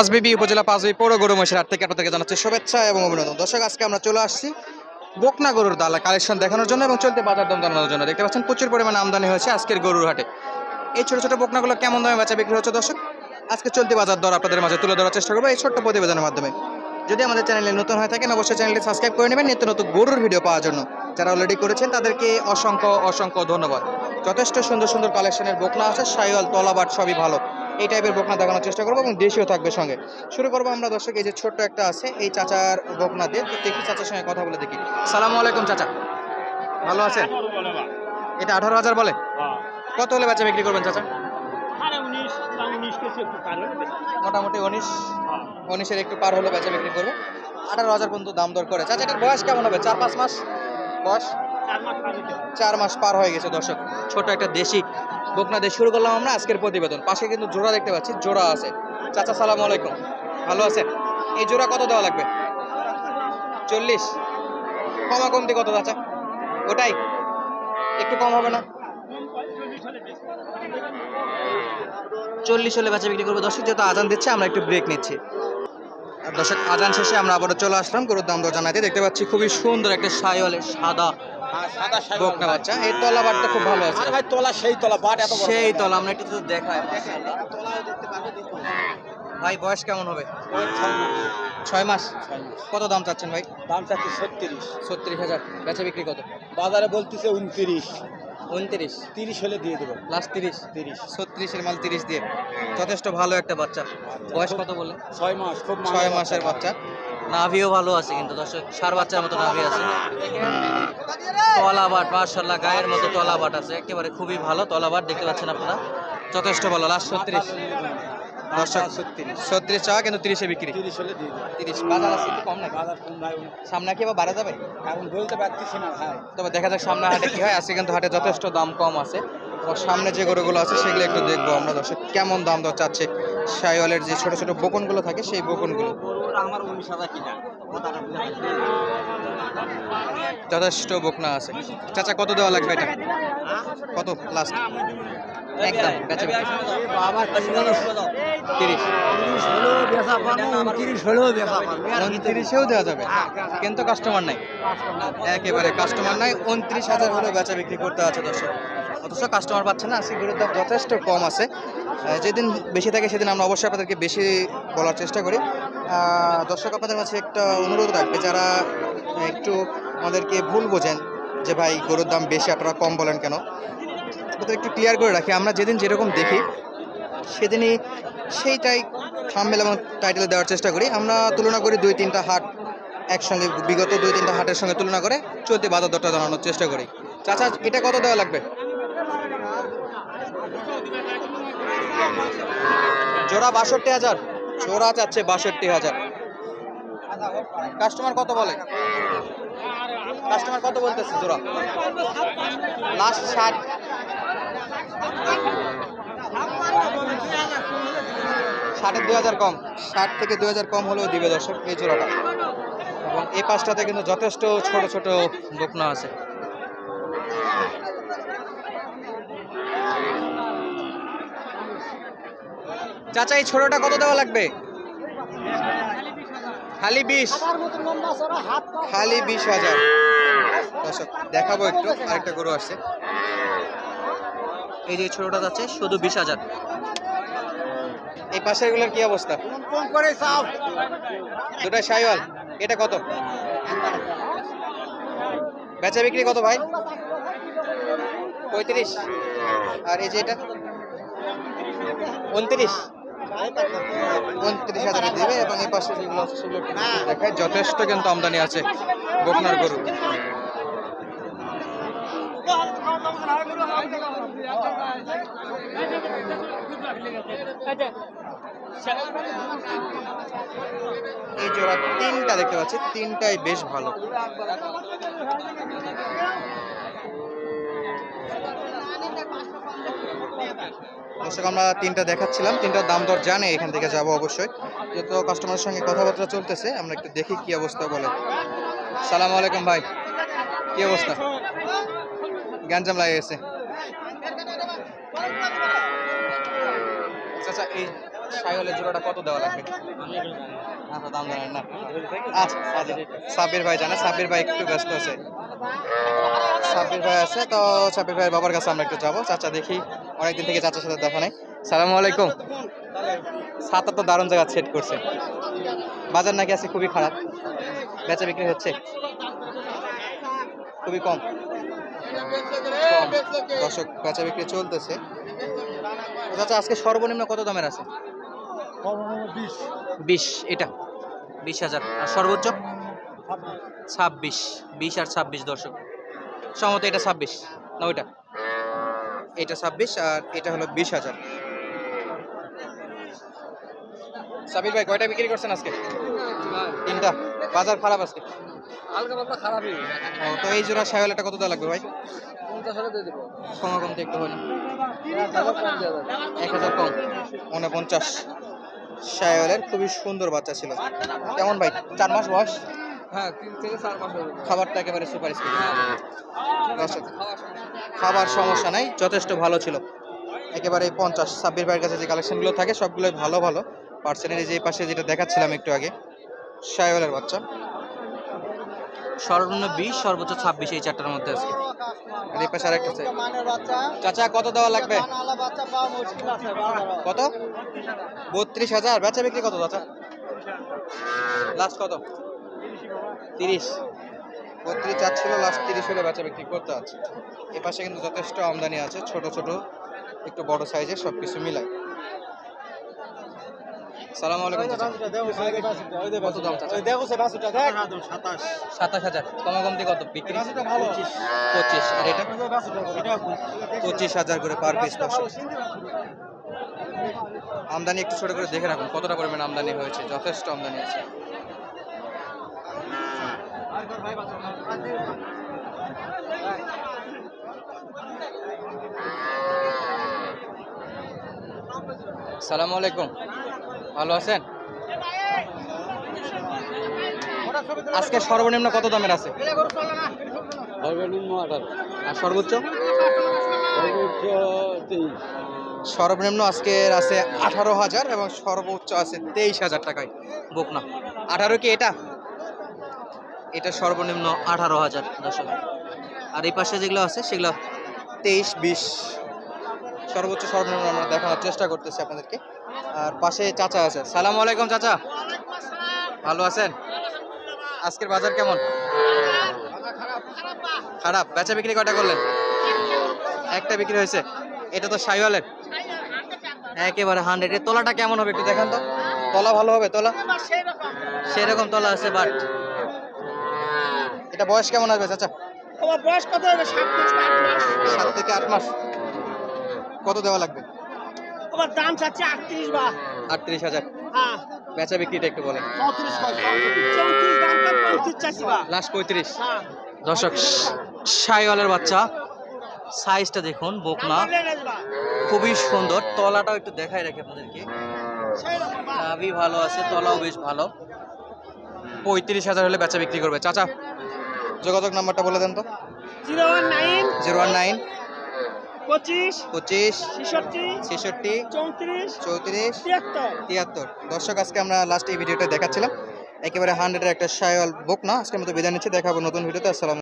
পাঁচবিবি উপজেলা পাঁচবি পৌর গরু মহিষের হাট থেকে আপনাদেরকে জানাচ্ছি শুভেচ্ছা এবং অভিনন্দন। দর্শক, আজকে আমরা চলে আসছি বকনা গরুর দালা কালেকশন দেখানোর জন্য এবং চলতে বাজার দাম জানানোর জন্য। দেখতে পাচ্ছেন, প্রচুর পরিমাণে আমদানি হয়েছে আজকের গরুর হাটে। এই ছোট ছোট বকনাগুলো কেমন দামে বেচা বিক্রি হচ্ছে দর্শক? আজকে চলতি বাজার দর আপনাদের মাঝে তুলে ধরার চেষ্টা করব এই ছোট্ট প্রতিবেদনের মাধ্যমে। যদি আমাদের চ্যানেলে নতুন হয়ে থাকেন অবশ্যই চ্যানেলটি সাবস্ক্রাইব করে নেবেন। নিত্য নতুন গরুর ভিডিও পাওয়ার জন্য। যারা অলরেডি করেছেন তাদেরকে অসংখ্য অসংখ্য ধন্যবাদ। যথেষ্ট সুন্দর সুন্দর কালেকশনের বোকনা আছে সাইওয়াল তলাবাট সবই ভালো। এই টাইপের বোকনা দেখানোর চেষ্টা করব এবং দেশীয় থাকবে সঙ্গে। শুরু করব আমরা দর্শক এই যে ছোট্ট একটা আছে এই চাচার বোকনা দিয়ে। দেখি চাচার সঙ্গে কথা বলে দেখি। সালামু আলাইকুম চাচা। ভালো আছেন? এটা আঠারো হাজার বলে? কত হলে বেচা বিক্রি করবেন চাচা? মোটামুটি উনিশ। উনিশের একটু পার হলে বেচা বিক্রি করব। আঠারো হাজার পর্যন্ত দাম দর করে চাচা এটার বয়স কেমন হবে? চার পাঁচ মাস বয়স? চার মাস পার হয়ে গেছে দর্শক। ছোট একটা দেশি বকনা দিয়ে শুরু করলাম আমরা আজকের প্রতিবেদন। পাশে কিন্তু জোড়া দেখতে পাচ্ছি জোড়া আছে। চাচা সালাম আলাইকুম। ভালো আছেন? এই জোড়া কত দেওয়া লাগবে? চল্লিশ। কমা কমতি কত চাচা? ওটাই। একটু কম হবে না? চল্লিশ হলে বেচা বিক্রি করব। দর্শক যেহেতু আজান দিচ্ছে আমরা একটু ব্রেক নিচ্ছি। দর্শক আজান শেষে আমরা আবারও চলে আসলাম গরুর দাম দর জানাইতে দেখতে পাচ্ছি খুবই সুন্দর একটা সাইওয়ালের সাদা বকনা বাচ্চা। এই তলা বাটটা খুব ভালো আছে। ভাই তোলা সেই তোলা বাট এত সেই তলা আমরা একটু যদি দেখাই ভাই বয়স কেমন হবে? ছয় মাস। কত দাম চাচ্ছেন ভাই? দাম চাচ্ছি ছত্রিশ। ছত্রিশ হাজার। বেচা বিক্রি কত? বাজারে বলতেছে উনত্রিশ। উনত্রিশ। তিরিশ হলে দিয়ে দেবো। লাস্ট তিরিশ। তিরিশ। ছত্রিশের মাল তিরিশ দিয়ে। যথেষ্ট ভালো একটা বাচ্চা। বয়স কত বলে ছয় মাস খুব ছয় মাসের বাচ্চা। নাভিও ভালো আছে কিন্তু দর্শক। সার বাচ্চার মতো নাভি আছে। তলাবাট মার্শাল্লাহ গায়ের মতো তলাবাট আছে। একেবারে খুবই ভালো তলাবাট দেখতে পাচ্ছেন আপনারা। যথেষ্ট ভালো। লাস্ট ছত্রিশ। দর্শক ছত্রিশ টাকা কিন্তু তিরিশে বিক্রি। তিরিশ হলে দিয়ে তিরিশ বাজার আছে একটু কম নাকি? বাজার কম ভাই সামনে কি আবার বাড়া যাবে? এখন বলতে পারতেছি না ভাই। তবে দেখা যাক সামনে হাটে কি হয়। আজকে কিন্তু হাটে যথেষ্ট দাম কম আছে। সামনে যে গরুগুলো আছে সেগুলো একটু দেখব আমরা। দর্শক কেমন দাম দর চাচ্ছে? সাইওয়ালের যে ছোট ছোট বকনগুলো থাকে সেই বকনগুলো। আমার উনিশ হাজার কিনা? যথেষ্ট বকনা আছে। চাচা কত দেওয়া লাগবে এটা? কত? লাস্ট একদম বাবা তিরিশ। হলেও বেচা উনত্রিশেও দেওয়া যাবে। কিন্তু কাস্টমার নাই। একেবারে কাস্টমার নাই। উনত্রিশ হাজার হলেও বেচা বিক্রি করতে আছে দর্শক। অথচ কাস্টমার পাচ্ছে না। আজকে গরুর দাম যথেষ্ট কম আছে। যেদিন বেশি থাকে সেদিন আমরা অবশ্যই আপনাদেরকে বেশি বলার চেষ্টা করি। দর্শক আপনাদের কাছে একটা অনুরোধ রাখবে। যারা একটু আমাদেরকে ভুল বোঝেন যে ভাই গরুর দাম বেশি আপনারা কম বলেন কেন? আপনাদের একটু ক্লিয়ার করে রাখি। আমরা যেদিন যেরকম দেখি, সেদিনই সেইটাই থাম্বেল এবং টাইটেল দেওয়ার চেষ্টা করি। আমরা তুলনা করি দুই তিনটা হাট একসঙ্গে, বিগত দুই তিনটা হাটের সঙ্গে তুলনা করে চলতি বাজার দরটা জানানোর চেষ্টা করি। চাচা, এটা কত দেওয়া লাগবে? জোড়া বাষট্টি হাজার। জোড়া চাচ্ছে বাষট্টি হাজার। কাস্টমার কত বলে? কাস্টমার কত বলতেছে জোড়া? লাস্ট ষাট। ষাটের দুই হাজার কম, ষাট থেকে দুই হাজার কম হলেও দিবে দর্শক এই জোড়াটা। এবং এই পাশটাতে কিন্তু যথেষ্ট ছোট ছোট বকনা আছে। চাচা, এই ছোটটা কত দেওয়া লাগবে? খালি বিশ। খালি বিশ হাজার। দর্শক, দেখাবো একটু, আরেকটা গরু আসছে। এই যে ছোটটা যাচ্ছে, শুধু বিশ হাজার। এই পাশেরগুলোর কি অবস্থা? দুটা সাইওয়াল এটা কত? বেচা বিক্রি কত ভাই? পঁয়ত্রিশ। আর এই যে এটা? উনত্রিশ। উনত্রিশ হাজারে দেবে এবং এই পাশে যেগুলো দেখায়। যথেষ্ট কিন্তু আমদানি আছে বকনার গরু। এই জোড়া তিনটা দেখতে পাচ্ছি, তিনটাই বেশ ভালো। দর্শক, আমরা তিনটা দেখাচ্ছিলাম, তিনটার দাম দর জানে, এখান থেকে যাব অবশ্যই। যেহেতু কাস্টমারের সঙ্গে কথাবার্তা চলতেছে, আমরা একটু দেখি কি অবস্থা বলে। সালাম আলাইকুম ভাই, কি অবস্থা? গ্যাঞ্জাম লাগে গেছে আচ্ছা এই সাইওয়ালের জোড়াটা কত দেওয়া লাগবে? আচ্ছা দাম জানেন না। আচ্ছা সাব্বির ভাই জানে, সাব্বির ভাই একটু ব্যস্ত আছে। সাব্বির ভাই আছে, তো সাব্বির ভাইয়ের বাবার কাছে আমরা একটু যাব। চাচা দেখি, অনেকদিন থেকে চাচার সাথে দেখা নেই। সালামু আলাইকুম। ছাতা তো দারুণ জায়গা সেট করছে। বাজার নাকি আছে খুবই খারাপ। বেচা বিক্রি হচ্ছে। খুবই কম। দর্শক, বেচা বিক্রি চলতেছে। চাচা আজকে সর্বনিম্ন কত দামের আছে? বিশ। এটা। বিশ হাজার। আর সর্বোচ্চ? ছাব্বিশ। বিশ আর ছাব্বিশ দর্শক। সম্ভবত এটা ছাব্বিশ। না ওইটা? এটা ছাব্বিশ আর এটা হলো বিশ হাজার। সাবির ভাই কয়টা বিক্রি করছেন আজকে? তিনটা। বাজার খারাপ আজকে? হালকা পাতলা খারাপই। ও, তো এই জোড়া সাহেলটা কত দেওয়া লাগবে ভাই? পঞ্চাশ হাজার দিয়ে দেবো। কমা কমতে একটু হলে এক হাজার কম উনপঞ্চাশ সাহেলের খুবই সুন্দর বাচ্চা ছিল। কেমন ভাই? চার মাস বয়স? হ্যাঁ তিন থেকে চার মাস খাবারটা একেবারে সুপার খাবার সমস্যা নাই যথেষ্ট ভালো ছিল। একেবারে পঞ্চাশ ছাব্বিশ ভাইয়ের কাছে যে কালেকশনগুলো থাকে সবগুলোই ভালো ভালো। পার্সেন্টেজ যে পাশে যেটা দেখাচ্ছিলাম একটু আগে সাহেবের বাচ্চা। সর্বনিম্ন বিশ, সর্বোচ্চ ছাব্বিশ এই চারটার মধ্যে আছে আরেকটা চাচা, কত দেওয়া লাগবে। কত? বত্রিশ হাজার। বেচা বিক্রি কত চাচা? লাস্ট কত? তিরিশ। বত্রিশ চাচ্ছিল লাস্ট তিরিশ হলে বেচা বিক্রি করতে আছে। এ পাশে কিন্তু যথেষ্ট আমদানি আছে, ছোট ছোট, একটু বড় সাইজের সব কিছু মিলায়। সালাম আলাইকুম কত দাম সাতাশ হাজার। কমা কমতি কত? বিক্রি? পঁচিশ। আর এটা? পঁচিশ হাজার করে পার পিস আমদানি একটু ছোট করে দেখে রাখুন, কতটা পরিমাণ আমদানি হয়েছে? যথেষ্ট আমদানি আছে। সালামু আলাইকুম। ভালো আছেন? আজকে সর্বনিম্ন কত দামের আছে? সর্বনিম্ন আঠারো। আর সর্বোচ্চ? সর্বনিম্ন আজকের আছে আঠারো হাজার এবং সর্বোচ্চ আছে তেইশ হাজার টাকায় বুক বকনা। আঠারো কি এটা? এটা সর্বনিম্ন আঠারো হাজার দর্শক। আর এই পাশে যেগুলো আছে সেগুলো তেইশ বিশ। সর্বোচ্চ সর্বনিম্ন আমরা দেখানোর চেষ্টা করতেছি আপনাদেরকে। আর পাশে চাচা আছে। সালাম আলাইকুম চাচা। ভালো আছেন? আজকের বাজার কেমন? খারাপ। বেচা বিক্রি কয়টা করলেন? একটা বিক্রি হয়েছে। এটা তো সাইওয়ালের। একেবারে হান্ড্রেড। এর তোলাটা কেমন হবে একটু দেখান তো। তলা ভালো হবে? তোলা? সেরকম তলা আছে বাট। এটা বয়স কেমন আসবে চাচা? বয়স কত হবে? সাত মাস আট মাস। সাত থেকে আট মাস। কত দেওয়া লাগবে? আমার দাম চাচ্ছে আটত্রিশ বা। আটত্রিশ হাজার। হ্যাঁ। বেচা বিক্রিটা একটু বলেন। চৌত্রিশ চৌত্রিশ। পঁয়ত্রিশ বা। লাস্ট পঁয়ত্রিশ। হ্যাঁ। দর্শক সাইওয়ালের বাচ্চা সাইজটা দেখুন বকনা। খুবই সুন্দর। তলাটাও একটু দেখাই রাখি আপনাদেরকে। নাভি ভালো আছে তলাও বেশ ভালো। পঁয়ত্রিশ হাজার হলে বেচা বিক্রি করবে। চাচা। যোগাযোগ নাম্বারটা বলে দেন তো। Zero one nine. Zero one nine. পঁচিশ পঁচিশ ছেষট্টি ছেষট্টি চৌত্রিশ চৌত্রিশ তিয়াত্তর। তিয়াত্তর। দর্শক আজকে আমরা লাস্ট এই ভিডিওটা দেখাচ্ছিলাম। একেবারে হান্ড্রেডের একটা শায়ল বুক না? আজকের মতো বিদায় নিচ্ছি দেখাবো নতুন ভিডিওতে। আসসালাম